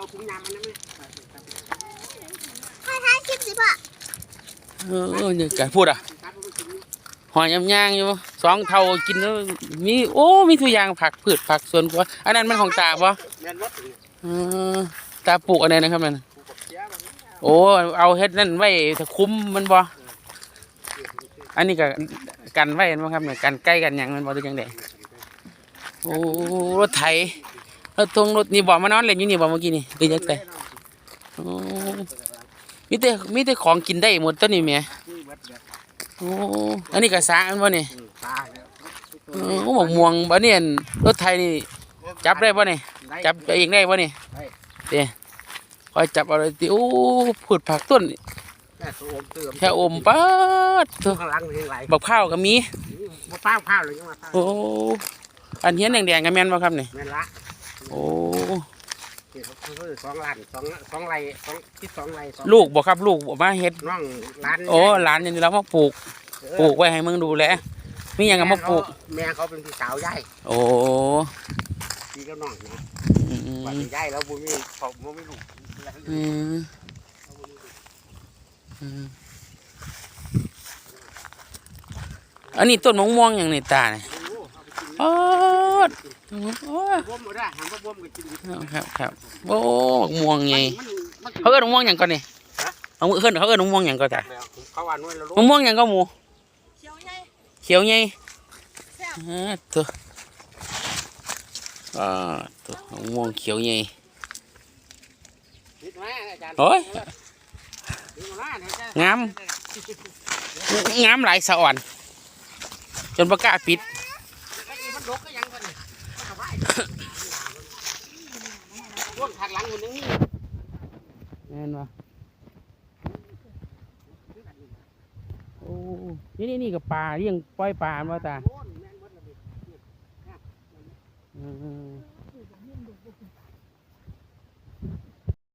เอาถุงยางมันนั่นเลยพ่อท้ายคลิปสิพ่อเออนี่กะพูดอะหอยยำย่างอยู่สองเท่ากินแล้วมีโอ้มีทุกอย่างผักพืชผักสวนครัวอันนั้นมันของตาบ่แม่นวัดเออตาปลูกอะไรนะครับนั่นกูกับเสียมันโอ้เอาเฮ็ดนั่นไว้ถ้าคุ้มมันบ่อันนี้ก็กันไว้เห็นบ่ครับเนี่ยกันใกล้กันหยังมันบ่ได้จังไดโอ้รถไถ รถทงรถนี่บ่มานอนเล่นอยู่นี่บ่เมื่อกี้นี่ไปจักไสโอ้มีแต่มีแต่ของกินได้หมดตัวนี้แหม่นี่วัดแบบโอ้อันนี้ก็สาอันบ่นี่ตายแล้วเออโอ้บอกม่วงบ่เนี่ยรถไทยนี่จับได้บ่นี่จับตัวเองได้บ่นี่เด้คอยจับเอาเลยติโอ้พืชผักต้นแค่ตัวอมเติมแค่อมปัดตัวข้างหลังนี่ไหลบักข้าวก็มีมาป้าข้าวเลยยังมาป้าโอ้อันเฮียนแดงๆก็แม่นบ่ครับนี่แม่นละ โอ้เขาคือสองล้านสองสองไรสองที่สองไรสองลูกบ่ครับลูกบ่มาเฮ็ดน้องร้านโอ้หลานอย่างนี้เรามาปลูกปลูกไว้ให้มึงดูแลมีหยังก็มาปลูก แม่เขาเป็นพี่สาวย่ายโอ้พี่ก็น้องนะอืมวันนี้ย่ายแล้วบุมีเขาบุมีลูกอืมอืมอันนี้ต้นมะม่วงอย่างนี้ตาเนี่ย โอ้ดโอ้ยบ่มบ่ได้หามบ่บ่มก็กินครับครับโอ้ม่วงไงมันเขาเอิ้นม่วงอย่างก่อนนี่เอามือเอิ้นเขาเอิ้นม่วงอย่างก่อนจ้ะเขาว่านู่นแล้วลูมะม่วงอย่างก็หมูเขียวใหญ่เขียวไงแซ่บอ่าตัวอ่าตัวมะม่วงเขียวไงนิดไหมอาจารย์โอ้ยนิดมาหน่อยจ้ะงามงามหลายสะอ่อน จนประกล้าปิด ไอ้มันดกก็ยังกันนี่มันก็ไหว พวนทางหลังคนนึงนี่แน่นวะโอ้นี่นี่นี่กับปลาเลี้ยงปล่อยปลามาตาโน่นแม่นหมดแล้วนี่อืม